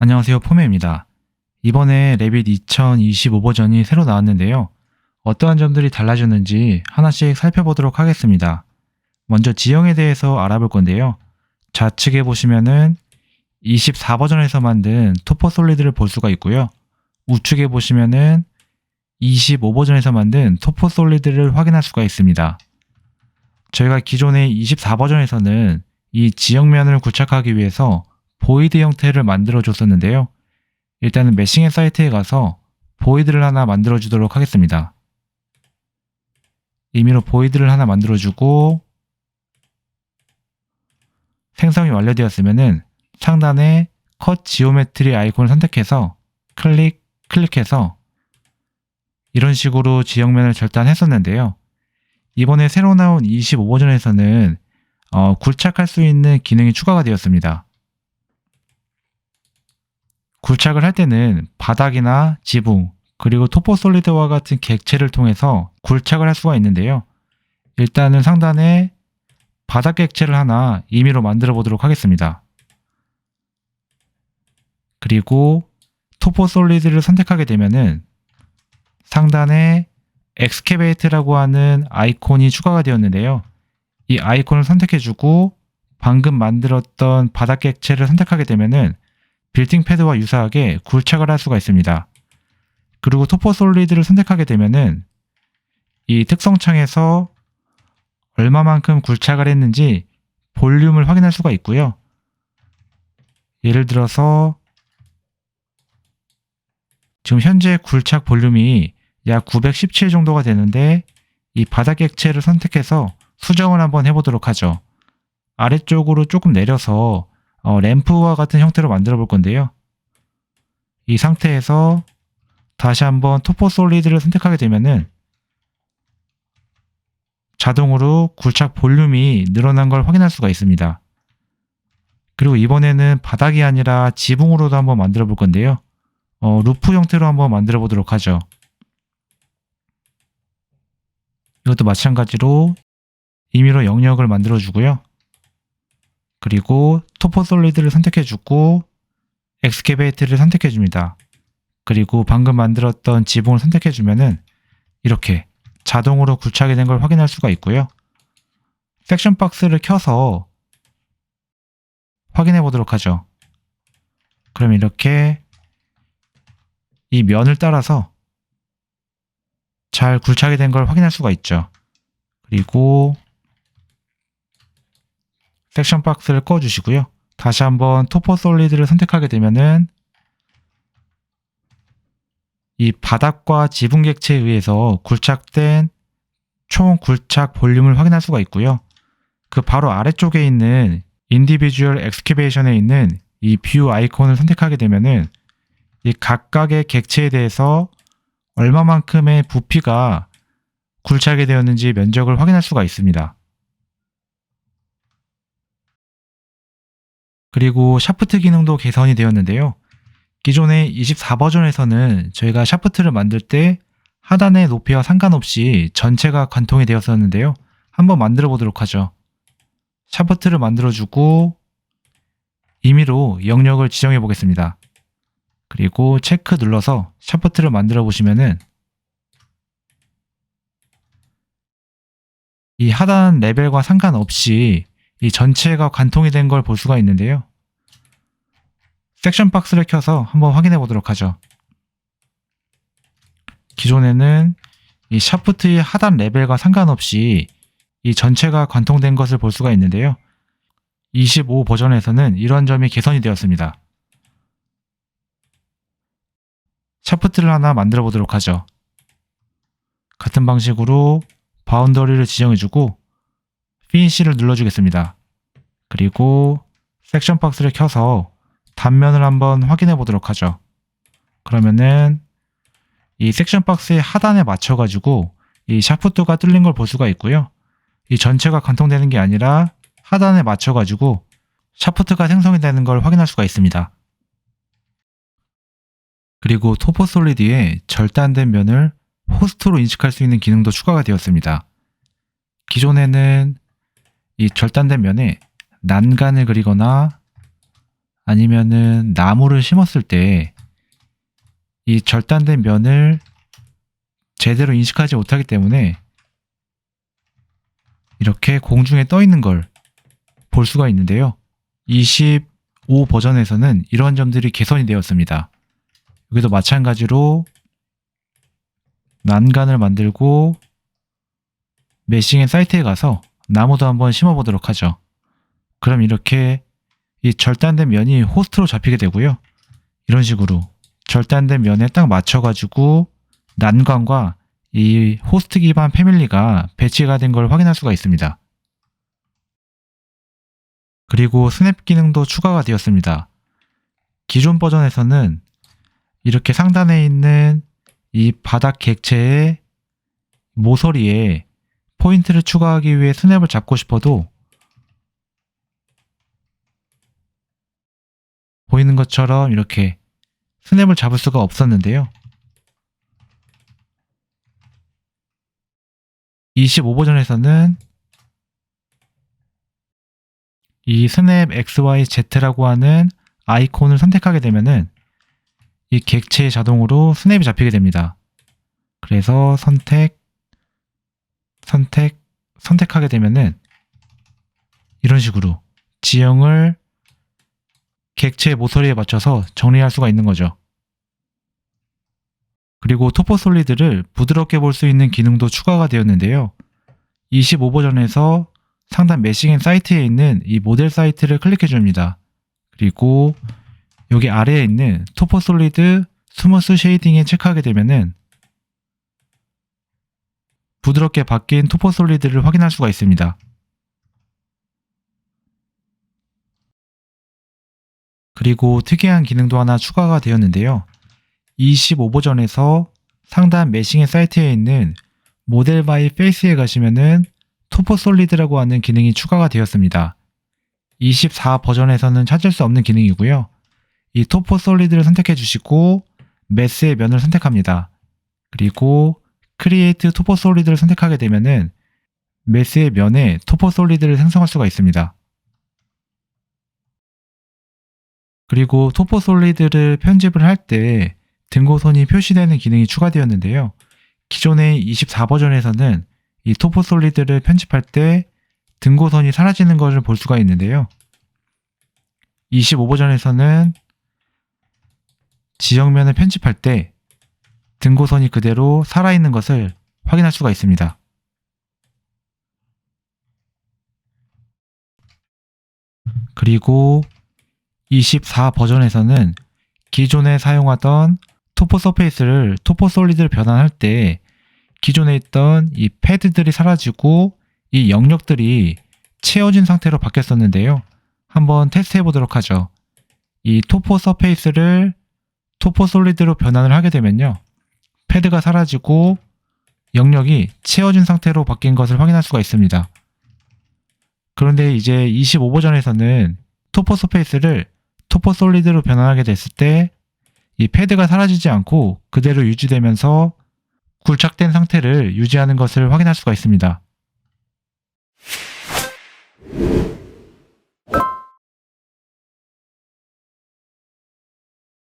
안녕하세요. 포메입니다. 이번에 레빗 2025 버전이 새로 나왔는데요. 어떠한 점들이 달라졌는지 하나씩 살펴보도록 하겠습니다. 먼저 지형에 대해서 알아볼 건데요. 좌측에 보시면은 24 버전에서 만든 토포 솔리드를 볼 수가 있고요. 우측에 보시면은 25 버전에서 만든 토포 솔리드를 확인할 수가 있습니다. 저희가 기존의 24 버전에서는 이 지형면을 구착하기 위해서 보이드 형태를 만들어 줬었는데요. 일단은 메싱의 사이트에 가서 보이드를 하나 만들어 주도록 하겠습니다. 임의로 보이드를 하나 만들어 주고 생성이 완료되었으면은 상단에 컷 지오메트리 아이콘을 선택해서 클릭, 클릭해서 이런 식으로 지형면을 절단했었는데요. 이번에 새로 나온 25 버전에서는 어, 굴착할 수 있는 기능이 추가가 되었습니다. 굴착을 할 때는 바닥이나 지붕, 그리고 토포 솔리드와 같은 객체를 통해서 굴착을 할 수가 있는데요. 일단은 상단에 바닥 객체를 하나 임의로 만들어 보도록 하겠습니다. 그리고 토포 솔리드를 선택하게 되면은 상단에 엑스케베이트라고 하는 아이콘이 추가가 되었는데요. 이 아이콘을 선택해주고 방금 만들었던 바닥 객체를 선택하게 되면은 빌딩 패드와 유사하게 굴착을 할 수가 있습니다. 그리고 토포 솔리드를 선택하게 되면은 이 특성 창에서 얼마만큼 굴착을 했는지 볼륨을 확인할 수가 있고요. 예를 들어서 지금 현재 굴착 볼륨이 약 917 정도가 되는데 이 바닥 객체를 선택해서 수정을 한번 해보도록 하죠. 아래쪽으로 조금 내려서 어, 램프와 같은 형태로 만들어 볼 건데요. 이 상태에서 다시 한번 토포 솔리드를 선택하게 되면은 자동으로 굴착 볼륨이 늘어난 걸 확인할 수가 있습니다. 그리고 이번에는 바닥이 아니라 지붕으로도 한번 만들어 볼 건데요. 어, 루프 형태로 한번 만들어 보도록 하죠. 이것도 마찬가지로 임의로 영역을 만들어 주고요. 그리고 토포 솔리드를 선택해 주고 엑스케베이트를 선택해 줍니다. 그리고 방금 만들었던 지붕을 선택해 주면은 이렇게 자동으로 굴착이 된 걸 확인할 수가 있고요. 섹션 박스를 켜서 확인해 보도록 하죠. 그럼 이렇게 이 면을 따라서 잘 굴착이 된 걸 확인할 수가 있죠. 그리고 섹션 박스를 꺼주시고요. 다시 한번 토포 솔리드를 선택하게 되면은 이 바닥과 지붕 객체에 의해서 굴착된 총 굴착 볼륨을 확인할 수가 있고요. 그 바로 아래쪽에 있는 인디비주얼 엑스케베이션에 있는 이 뷰 아이콘을 선택하게 되면은 이 각각의 객체에 대해서 얼마만큼의 부피가 굴착이 되었는지 면적을 확인할 수가 있습니다. 그리고 샤프트 기능도 개선이 되었는데요. 기존의 24 버전에서는 저희가 샤프트를 만들 때 하단의 높이와 상관없이 전체가 관통이 되었었는데요. 한번 만들어 보도록 하죠. 샤프트를 만들어주고 임의로 영역을 지정해 보겠습니다. 그리고 체크 눌러서 샤프트를 만들어 보시면은 이 하단 레벨과 상관없이 이 전체가 관통이 된 걸 볼 수가 있는데요. 섹션 박스를 켜서 한번 확인해 보도록 하죠. 기존에는 이 샤프트의 하단 레벨과 상관없이 이 전체가 관통된 것을 볼 수가 있는데요. 25 버전에서는 이런 점이 개선이 되었습니다. 샤프트를 하나 만들어 보도록 하죠. 같은 방식으로 바운더리를 지정해주고 피니쉬를 눌러주겠습니다. 그리고 섹션 박스를 켜서 단면을 한번 확인해 보도록 하죠. 그러면은 이 섹션 박스의 하단에 맞춰가지고 이 샤프트가 뚫린 걸 볼 수가 있고요. 이 전체가 관통되는 게 아니라 하단에 맞춰가지고 샤프트가 생성이 되는 걸 확인할 수가 있습니다. 그리고 토포 솔리드에 절단된 면을 호스트로 인식할 수 있는 기능도 추가가 되었습니다. 기존에는 이 절단된 면에 난간을 그리거나 아니면은 나무를 심었을 때 이 절단된 면을 제대로 인식하지 못하기 때문에 이렇게 공중에 떠 있는 걸 볼 수가 있는데요. 25 버전에서는 이러한 점들이 개선이 되었습니다. 여기도 마찬가지로 난간을 만들고 메싱의 사이트에 가서 나무도 한번 심어보도록 하죠. 그럼 이렇게 이 절단된 면이 호스트로 잡히게 되고요. 이런 식으로 절단된 면에 딱 맞춰가지고 난관과 이 호스트 기반 패밀리가 배치가 된 걸 확인할 수가 있습니다. 그리고 스냅 기능도 추가가 되었습니다. 기존 버전에서는 이렇게 상단에 있는 이 바닥 객체의 모서리에 포인트를 추가하기 위해 스냅을 잡고 싶어도 보이는 것처럼 이렇게 스냅을 잡을 수가 없었는데요. 25버전에서는 이 스냅 XYZ라고 하는 아이콘을 선택하게 되면은 이 객체에 자동으로 스냅이 잡히게 됩니다. 그래서 선택, 선택, 선택하게 되면은 이런 식으로 지형을 객체의 모서리에 맞춰서 정리할 수가 있는 거죠. 그리고 토포솔리드를 부드럽게 볼 수 있는 기능도 추가가 되었는데요. 25버전에서 상단 메싱 사이트에 있는 이 모델 사이트를 클릭해 줍니다. 그리고 여기 아래에 있는 토포솔리드 스무스 쉐이딩에 체크하게 되면은 부드럽게 바뀐 토포솔리드를 확인할 수가 있습니다. 그리고 특이한 기능도 하나 추가가 되었는데요. 25 버전에서 상단 메싱의 사이트에 있는 모델 바이 페이스에 가시면은 토포 솔리드라고 하는 기능이 추가가 되었습니다. 24 버전에서는 찾을 수 없는 기능이고요. 이 토포 솔리드를 선택해 주시고 매스의 면을 선택합니다. 그리고 크리에이트 토포 솔리드를 선택하게 되면은 매스의 면에 토포 솔리드를 생성할 수가 있습니다. 그리고 토포 솔리드를 편집을 할 때 등고선이 표시되는 기능이 추가되었는데요. 기존의 24버전에서는 이 토포 솔리드를 편집할 때 등고선이 사라지는 것을 볼 수가 있는데요. 25버전에서는 지역면을 편집할 때 등고선이 그대로 살아있는 것을 확인할 수가 있습니다. 그리고 24 버전에서는 기존에 사용하던 토포 서페이스를 토포 솔리드를 변환할 때 기존에 있던 이 패드들이 사라지고 이 영역들이 채워진 상태로 바뀌었었는데요. 한번 테스트 해 보도록 하죠. 이 토포 서페이스를 토포 솔리드로 변환을 하게 되면요. 패드가 사라지고 영역이 채워진 상태로 바뀐 것을 확인할 수가 있습니다. 그런데 이제 25 버전에서는 토포 서페이스를 토포 솔리드로 변환하게 됐을 때 이 패드가 사라지지 않고 그대로 유지되면서 굴착된 상태를 유지하는 것을 확인할 수가 있습니다.